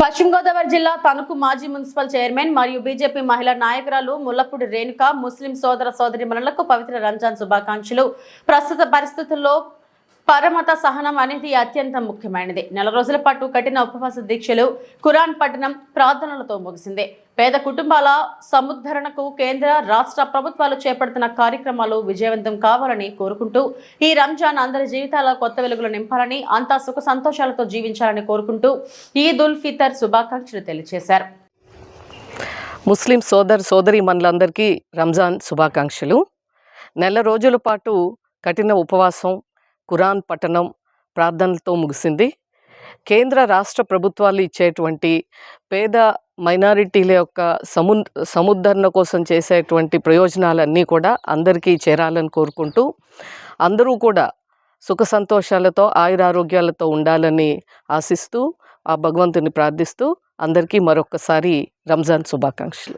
పశ్చిమ గోదావరి జిల్లా తణుకు మాజీ మున్సిపల్ చైర్మన్ మరియు బీజేపీ మహిళా నాయకురాలు ముల్లపూడి రేణుక ముస్లిం సోదర సోదరిమణులకు పవిత్ర రంజాన్ శుభాకాంక్షలు. ప్రస్తుత పరిస్థితుల్లో పరమత సహనం అనేది అత్యంత ముఖ్యమైనది. నెల రోజుల పాటు కఠిన ఉపవాస దీక్షలు ఖురాన్ పఠనం ప్రార్థనలతో ముగిసింది. పేద కుటుంబాల సముద్ధరణకు కేంద్ర రాష్ట్ర ప్రభుత్వాలు చేపడుతున్న కార్యక్రమాలు విజయవంతం కావాలని కోరుకుంటూ ఈ రంజాన్ అందరి జీవితాల కొత్త వెలుగులు నింపాలని అంతా సుఖ సంతోషాలతో జీవించాలని కోరుకుంటూ ఈద్ ఉల్ ఫితర్ శుభాకాంక్షలు తెలియజేశారు. ముస్లిం సోదర్ సోదరి మనులందరికీ రంజాన్ శుభాకాంక్షలు. నెల రోజుల పాటు కఠిన ఉపవాసం ఖురాన్ పఠనం ప్రార్థనలతో ముగిసింది. కేంద్ర రాష్ట్ర ప్రభుత్వాలు ఇచ్చేటువంటి పేద మైనారిటీల యొక్క సము సముద్ధరణ కోసం చేసేటువంటి ప్రయోజనాలన్నీ కూడా అందరికీ చేరాలని కోరుకుంటూ అందరూ కూడా సుఖ సంతోషాలతో ఆయురారోగ్యాలతో ఉండాలని ఆశిస్తూ ఆ భగవంతుని ప్రార్థిస్తూ అందరికీ మరొక్కసారి రంజాన్ శుభాకాంక్షలు.